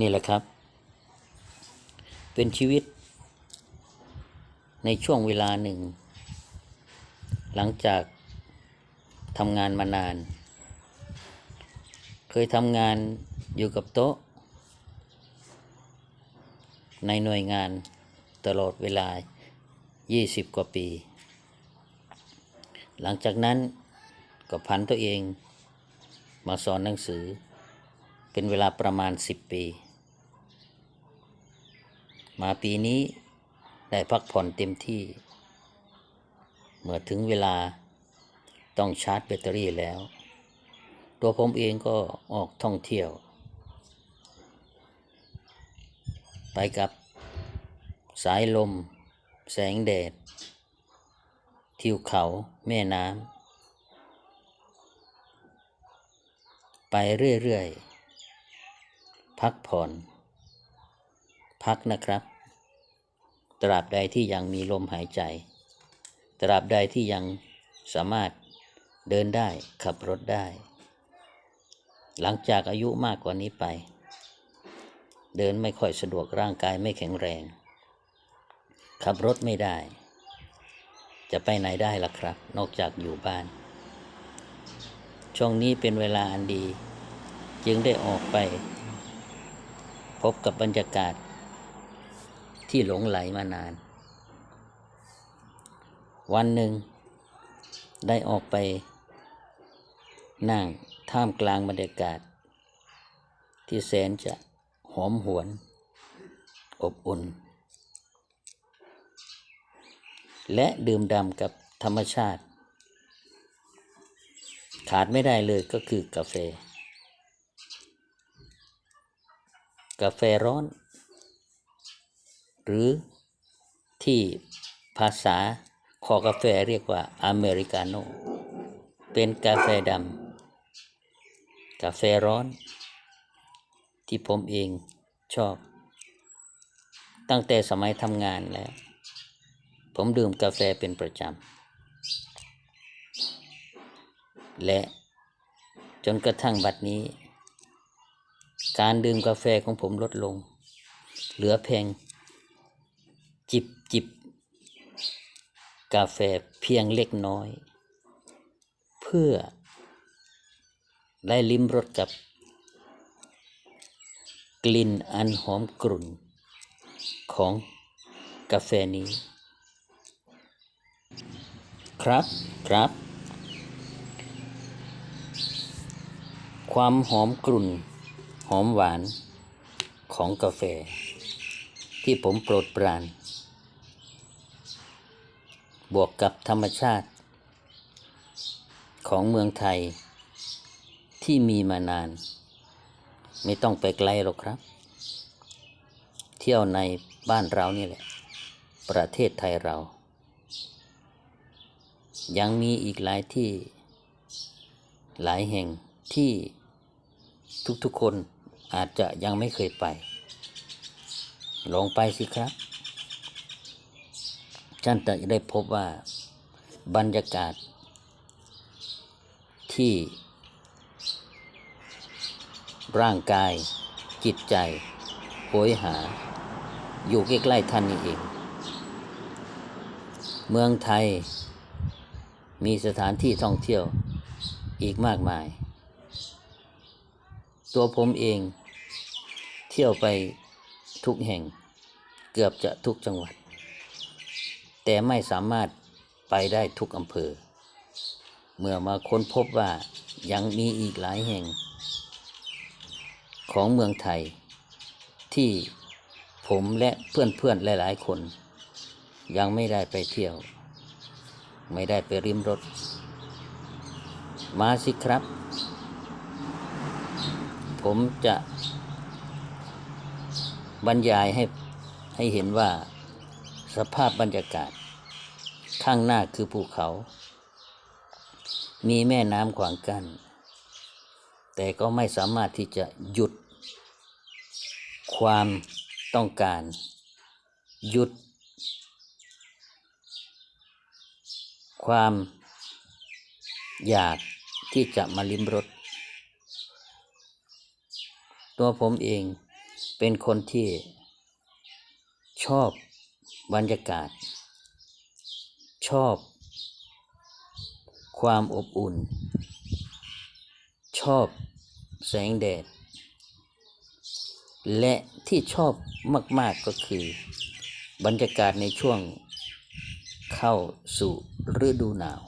นี่แหละครับ เป็นชีวิต ในช่วงเวลาหนึ่ง หลังจากทำงานมานาน เคยทำงานอยู่กับโต๊ะ ในหน่วยงานตลอดเวลา 20 กว่าปี หลังจากนั้นก็พันตัวเองมาสอนหนังสือเป็นเวลาประมาณ 10 ปี มาปีนี้ได้พักผ่อนเต็มที่ เมื่อถึงเวลาต้องชาร์จแบตเตอรี่แล้ว ตัวผมเองก็ออกท่องเที่ยว ไปกับสายลม แสงแดด ทิวเขาแม่น้ำ ไปเรื่อย ๆ พักผ่อน พักนะครับ ตราบใดที่ยังมีลมหายใจ ตราบใดที่ยังสามารถเดินได้ขับรถได้ หลังจากอายุมากกว่านี้ไป เดินไม่ค่อยสะดวกร่างกายไม่แข็งแรง ขับรถไม่ได้ จะไปไหนได้ล่ะครับ นอกจากอยู่บ้าน ช่วงนี้เป็นเวลาอันดี จึงได้ออกไป พบกับบรรยากาศ ที่หลงไหลมานาน วันหนึ่ง ได้ออกไป นั่งท่ามกลางบรรยากาศ ที่แสนจะหอมหวน อบอุ่น และดื่มด่ำกับธรรมชาติ ขาดไม่ได้เลยก็คือกาแฟ กาแฟร้อน หรือที่ภาษาคอกาแฟเรียกว่าอเมริกาโน่เป็นกาแฟดำกาแฟร้อน ที่ผมเองชอบ ตั้งแต่สมัยทำงานแล้ว ผมดื่มกาแฟเป็นประจำ และจนกระทั่งบัดนี้ การดื่มกาแฟของผมลดลง เหลือเพียง จิบจิบกาแฟเพียงเล็กน้อย เพื่อได้ลิ้มรสกับ กลิ่นอันหอมกรุ่น ของกาแฟนี้ ครับครับ ความหอมกรุ่น หอมหวานของกาแฟ ที่ผมโปรดปราน บวกกับธรรมชาติ ของเมืองไทยที่มีมานาน ไม่ต้องไปไกลหรอกครับ เที่ยวในบ้านเรานี่แหละ ประเทศไทยเรา ยังมีอีกหลายที่ หลายแห่งที่ทุกๆคนอาจจะยังไม่เคยไป ลองไปสิครับ ท่านจะได้พบว่าบรรยากาศที่ร่างกาย จิตใจโหยหา อยู่ใกล้ๆท่านนี่เอง เมืองไทย มีสถานที่ท่องเที่ยวอีกมากมาย ตัวผมเองเที่ยวไปทุกแห่ง เกือบจะทุกจังหวัด แต่ไม่สามารถไปได้ทุกอำเภอ เมื่อมาค้นพบว่ายังมีอีกหลายแห่ง ของเมืองไทย ที่ผมและเพื่อนๆหลายๆคน ยังไม่ได้ไปเที่ยว ไม่ได้ไปริมรถ มาสิครับ ผมจะบรรยายให้ให้เห็นว่า สภาพบรรยากาศ ข้างหน้าคือภูเขา มีแม่น้ำขวางกัน้น แต่ก็ไม่สามารถที่จะหยุด ความต้องการ หยุด ความอยากที่จะมาลิ้มรสตัวผมเองเป็นคนที่ชอบ บรรยากาศ ชอบ ความอบอุ่น ชอบแสงแดด และที่ชอบมาก ๆก็คือ บรรยากาศในช่วงเข้าสู่ฤดูหนาว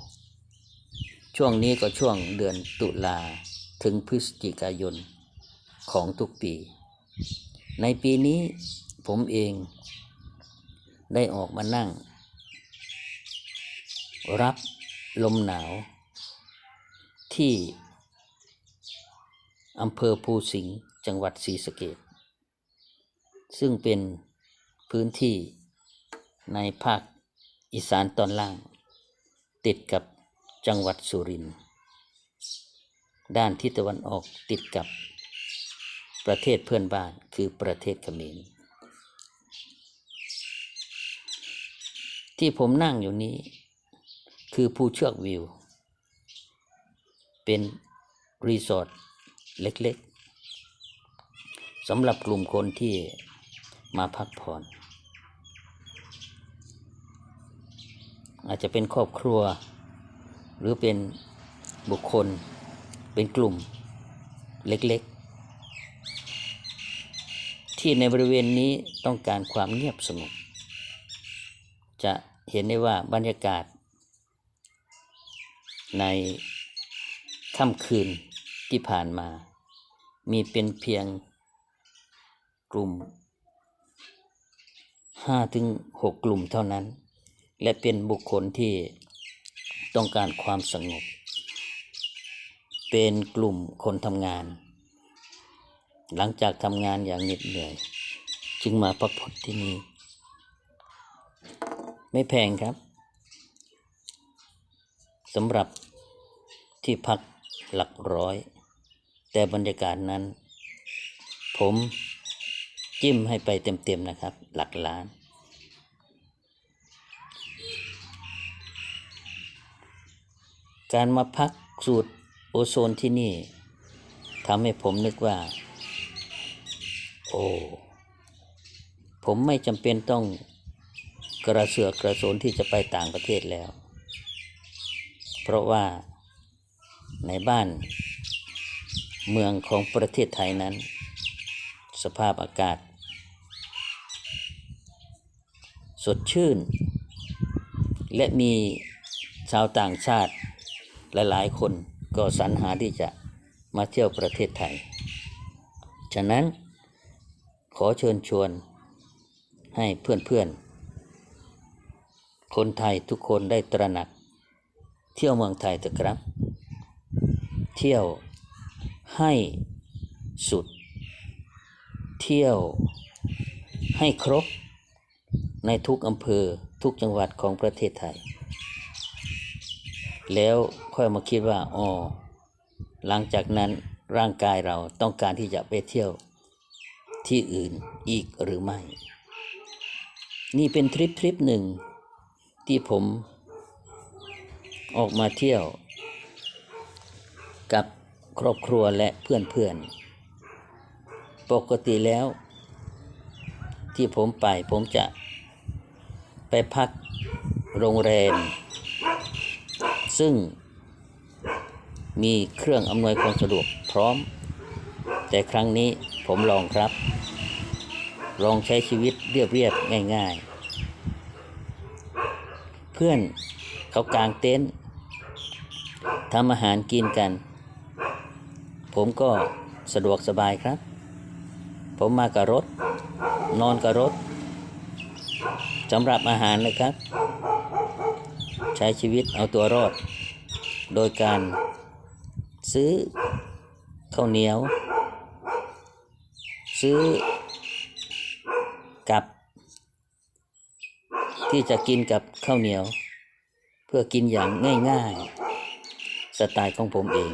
ช่วงนี้ก็ช่วงเดือนตุลาถึงพฤศจิกายนของทุกปี ในปีนี้ผมเอง ได้ออกมานั่ง รับลมหนาว ที่อำเภอภูสิงห์จังหวัดศรีสะเกษซึ่งเป็นพื้นที่ในภาคอีสานตอนล่าง ติดกับจังหวัดสุรินทร์ด้านทิศตะวันออกติดกับประเทศเพื่อนบ้านคือประเทศเขมร ที่ผมนั่งอยู่นี้ คือภูเชือกวิว เป็นรีสอร์ทเล็กๆสำหรับกลุ่มคนที่มาพักผ่อน อาจจะเป็นครอบครัว หรือเป็นบุคคล เป็นกลุ่มเล็กๆ ที่ในบริเวณนี้ต้องการความเงียบสงบ จะเห็นได้ว่าบรรยากาศ ในค่ำคืนที่ผ่านมา มีเป็นเพียงกลุ่มห้าถึงหกกลุ่มเท่านั้น และเป็นบุคคลที่ต้องการความสงบ เป็นกลุ่มคนทำงาน หลังจากทำงานอย่างเหน็ดเหนื่อย จึงมาพักผ่อนที่นี่ ไม่แพงครับสำหรับที่พักหลักร้อย แต่บรรยากาศนั้น ผมจิ้มให้ไปเต็มๆนะครับ หลักล้าน การมาพักสูตรโอโซนที่นี่ทำให้ผมนึกว่า โอ้ ผมไม่จำเป็นต้อง กระเสือกกระสนที่จะไปต่างประเทศแล้ว เพราะว่าในบ้านเมืองของประเทศไทยนั้น สภาพอากาศ สดชื่น และมีชาวต่างชาติหลายๆคนก็สรรหาที่จะมาเที่ยวประเทศไทย ฉะนั้นขอเชิญชวนให้เพื่อนๆ คนไทยทุกคนได้ตระหนัก เที่ยวเมืองไทยเถอะครับ เที่ยวให้สุด เที่ยวให้ครบ ในทุกอำเภอทุกจังหวัดของประเทศไทย แล้วค่อยมาคิดว่าอ๋อหลังจากนั้นร่างกายเราต้องการที่จะไปเที่ยวที่อื่นอีกหรือไม่ นี่เป็นทริปทริปหนึ่ง ที่ผมออกมาเที่ยว กับครอบครัวและเพื่อนๆ ปกติแล้ว ที่ผมไปผมจะไปพักโรงแรม ซึ่งมีเครื่องอำนวยความสะดวกพร้อม แต่ครั้งนี้ผมลองครับ ลองใช้ชีวิตเรียบๆง่าย ๆ เพื่อนเขากางเต็นท์ทำอาหารกินกัน ผมก็สะดวกสบายครับ ผมมากับรถ นอนกับรถสำหรับอาหารนะครับ ใช้ชีวิตเอาตัวรอด โดยการซื้อข้าวเหนียว ซื้อกับ ที่จะกินกับข้าวเหนียว เพื่อกินอย่างง่ายๆ สไตล์ของผมเอง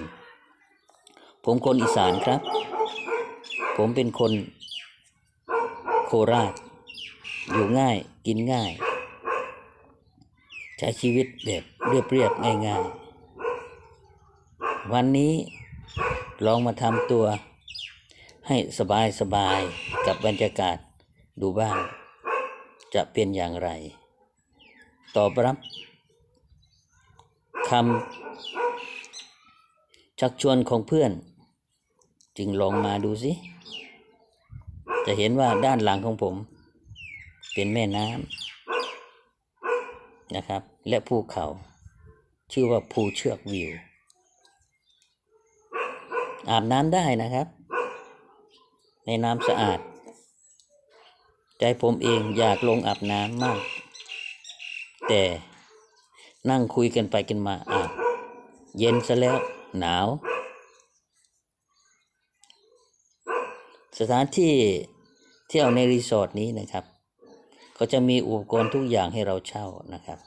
ผมคนอีสานครับ ผมเป็นคนโคราช อยู่ง่ายกินง่าย ใช้ชีวิตแบบเรียบๆง่ายๆ วันนี้ลองมาทำตัวให้สบายสบายกับบรรยากาศดูบ้าง จะเป็นอย่างไร ตอบรับคำชักชวนของเพื่อน จึงลองมาดูสิ จะเห็นว่าด้านหลังของผม เป็นแม่น้ำนะครับ และภูเขา ชื่อว่าภูเชือกวิว อาบน้ำได้นะครับ ในน้ำสะอาด ใจผมเองอยากลงอาบน้ำมาก แต่นั่งคุยกันไปกันมาอ้าวเย็นซะแล้วหนาว สถานที่เที่ยวในรีสอร์ทนี้นะครับ ก็จะมีอุปกรณ์ทุกอย่างให้เราเช่านะครับ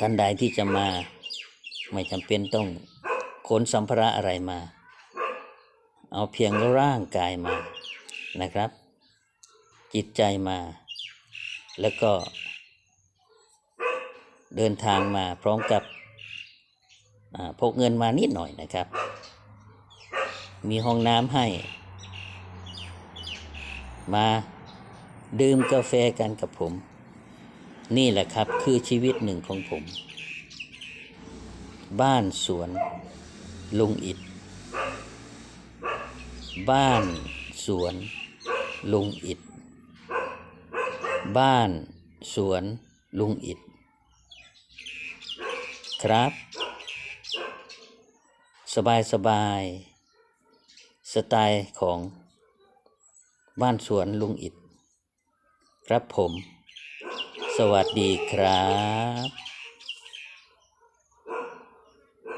ท่านใดที่จะมาไม่จำเป็นต้องขนสัมภาระอะไรมา เอาเพียงร่างกายมานะครับ จิตใจมา แล้วก็ เดินทางมาพร้อมกับพกเงินมานิดหน่อยนะครับ มีห้องน้ำให้ มาดื่มกาแฟกันกับผม นี่แหละครับคือชีวิตหนึ่งของผม บ้านสวนลุงอิดบ้านสวนลุงอิดบ้านสวนลุงอิด ครับ สบายสบาย สไตล์ของบ้านสวนลุงอิด ครับผม สวัสดีครับ